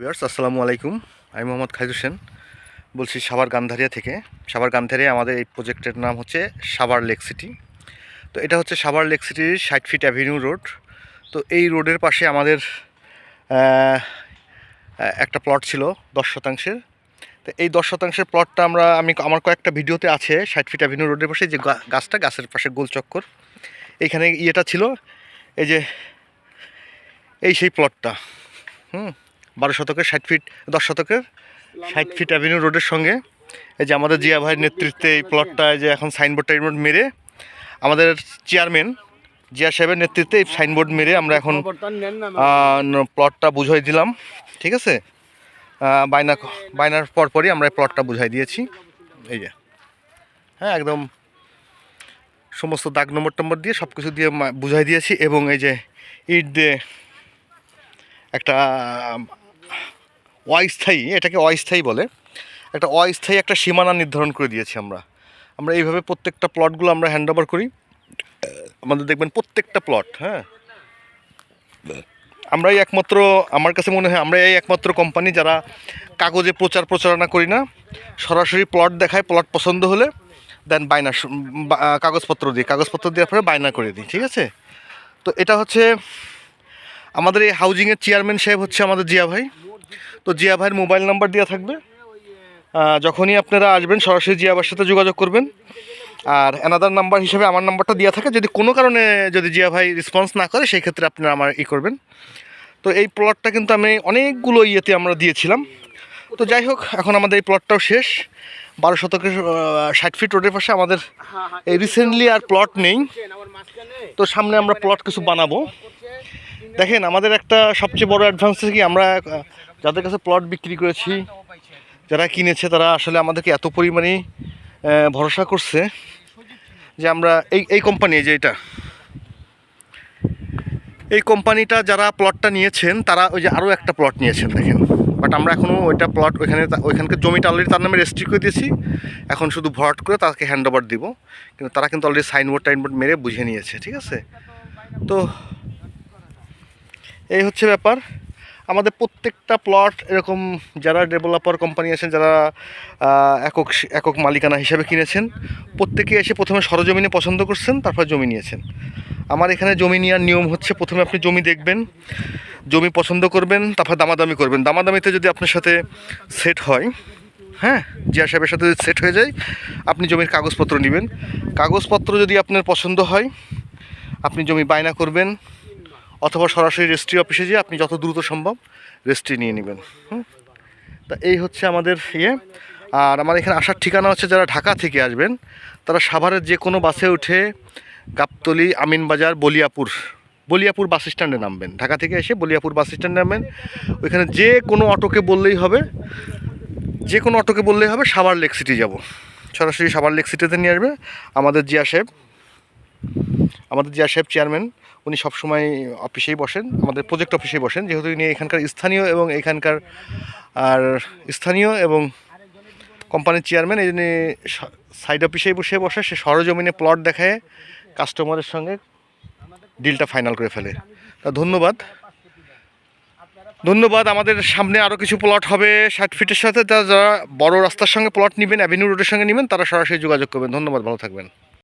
Viewers, আসসালামু আলাইকুম। আমি মোহাম্মদ খাইজ হোসেন। বলছি সাভার গান্ধারিয়া থেকে। সাভার গান্ধারিয়া আমাদের এই প্রজেক্টের নাম হচ্ছে সাভার লেক সিটি। তো এটা হচ্ছে সাভার লেক সিটির ষাট ফিট অ্যাভিনিউ রোড। তো এই রোডের পাশে আমাদের একটা প্লট ছিল দশ শতাংশের। তো এই দশ শতাংশের প্লটটা আমরা, আমি আমার কয়েকটা ভিডিওতে আছে ষাট ফিট অ্যাভিনিউ রোডের পাশে যে গাছটা, গাছের পাশে গোল চক্কর। এইখানে ইয়েটা ছিল, এই যে, এই সেই প্লটটা। হুম বারো শতকের ষাট ফিট দশ শতকের ষাট ফিট অ্যাভিনিউ রোডের সঙ্গে। এই যে আমাদের জিয়া ভাইয়ের নেতৃত্বে এই প্লটটা এই যে এখন সাইনবোর্ড টাইনবোর্ড মেরে আমাদের চেয়ারম্যান জিয়া সাহেবের নেতৃত্বে এই সাইনবোর্ড মেরে আমরা এখন প্লটটা বুঝাই দিলাম। ঠিক আছে? আহ, বাইনা বাইনার পরপরই আমরা এই প্লটটা বুঝাই দিয়েছি। এই যে। হ্যাঁ একদম সমস্ত দাগ নম্বর টম্বর দিয়ে সব কিছু দিয়ে বুঝাই দিয়েছি এবং এই যে ইট দিয়ে একটা অস্থায়ী, এটাকে অস্থায়ী বলে। একটা অস্থায়ী একটা সীমানা নির্ধারণ করে দিয়েছি আমরা। আমরা এইভাবে প্রত্যেকটা প্লটগুলো আমরা হ্যান্ড ওভার করি। আমাদের দেখবেন প্রত্যেকটা প্লট হ্যাঁ? আমরাই একমাত্র, আমার কাছে মনে হয় আমরাই একমাত্র কোম্পানি যারা কাগজে প্রচার প্রচারণা করি না। সরাসরি প্লট দেখায়, প্লট পছন্দ হলে দেন বায়না কাগজপত্র দিই। কাগজপত্র দেওয়ার পরে বায়না করে দিই, ঠিক আছে? তো এটা হচ্ছে আমাদের এই হাউজিংয়ের চেয়ারম্যান সাহেব হচ্ছে আমাদের জিয়া ভাই। তো জিয়া ভাইয়ের মোবাইল নাম্বার দেওয়া থাকবে। যখনই আপনারা আসবেন, সরাসরি জিয়া ভাইয়ের সাথে যোগাযোগ করবেন। আর অ্যানাদার নাম্বার হিসেবে আমার নাম্বারটা দেওয়া থাকে। যদি কোনো কারণে যদি জিয়া ভাই রেসপন্স না করে, সেই ক্ষেত্রে আপনারা আমার ই করবেন। তো এই প্লটটা কিন্তু আমি অনেকগুলো ইয়েতে আমরা দিয়েছিলাম। তো যাই হোক, এখন আমাদের এই প্লটটাও শেষ। বারো শতকের ষাট ফিট রোডের পাশে আমাদের এই রিসেন্টলি আর প্লট নেই। তো সামনে আমরা প্লট কিছু বানাবো। দেখেন, আমাদের একটা সবচেয়ে বড় অ্যাডভান্স কি, আমরা যাদের কাছে প্লট বিক্রি করেছি, যারা কিনেছে, তারা আসলে আমাদেরকে এত পরিমাণে ভরসা করছে যে আমরা এই এই কোম্পানি যে এটা, এই কোম্পানিটা যারা প্লটটা নিয়েছেন, তারা ওই যে আরও একটা প্লট নিয়েছেন, দেখেন। বাট আমরা এখনও ওইটা প্লট ওইখানে ওইখানকার জমিটা অলরেডি তার নামে রেজিস্ট্রি করে দিয়েছি। এখন শুধু ভরাট করে তাকে হ্যান্ড ওভার দিব। কিন্তু তারা কিন্তু অলরেডি সাইনবোর্ড টাইনবোর্ড মেরে বুঝে নিয়েছে, ঠিক আছে? তো এই হচ্ছে ব্যাপার। আমাদের প্রত্যেকটা প্লট এরকম যারা ডেভেলপার কোম্পানি আছেন, যারা একক একক মালিকানা হিসাবে কিনেছেন, প্রত্যেকে এসে প্রথমে সরজমিনে পছন্দ করছেন, তারপর জমি নিয়েছেন। আমার এখানে জমি নেওয়ার নিয়ম হচ্ছে প্রথমে আপনি জমি দেখবেন, জমি পছন্দ করবেন, তারপর দামাদামি করবেন। দামাদামিতে যদি আপনার সাথে সেট হয় হ্যাঁ জিয়া সাহেবের সাথে যদি সেট হয়ে যায়, আপনি জমির কাগজপত্র নেবেন। কাগজপত্র যদি আপনার পছন্দ হয়, আপনি জমি বায়না করবেন অথবা সরাসরি রেজিস্ট্রি অফিসে যেয়ে আপনি যত দ্রুত সম্ভব রেজিস্ট্রি নিয়ে নেবেন তা এই হচ্ছে আমাদের ইয়ে। আর আমার এখানে আসার ঠিকানা হচ্ছে যারা ঢাকা থেকে আসবেন, তারা সাভারের যে কোনো বাসে উঠে গাবতলি, আমিনবাজার, বলিয়াপুর বলিয়াপুর বাস স্ট্যান্ডে নামবেন। ঢাকা থেকে এসে বলিয়াপুর বাস স্ট্যান্ডে নামবেন। ওইখানে যে কোনো অটোকে বললেই হবে, যে কোনো অটোকে বললেই হবে, সাভার লেক সিটি যাব। সরাসরি সাভার লেক সিটিতে নিয়ে আসবে আমাদের জিয়া সাহেব। আমাদের জিয়া সাহেব চেয়ারম্যান উনি সবসময় অফিসেই বসেন, আমাদের প্রজেক্ট অফিসেই বসেন, যেহেতু ইনি এখানকার স্থানীয় এবং এখানকার, আর স্থানীয় এবং কোম্পানির চেয়ারম্যান এই জন্য সাইড অফিসেই বসে বসে, সে সরজমিনে প্লট দেখায় কাস্টমারের সঙ্গে ডিলটা ফাইনাল করে ফেলে। তা ধন্যবাদ। ধন্যবাদ, আমাদের সামনে আরও কিছু প্লট হবে ষাট ফিটের সাথে যারা বড় রাস্তার সঙ্গে প্লট নেবেন অ্যাভিনিউ রোডের সঙ্গে নেবেন, তারা সরাসরি যোগাযোগ করবেন। ধন্যবাদ, ভালো থাকবেন।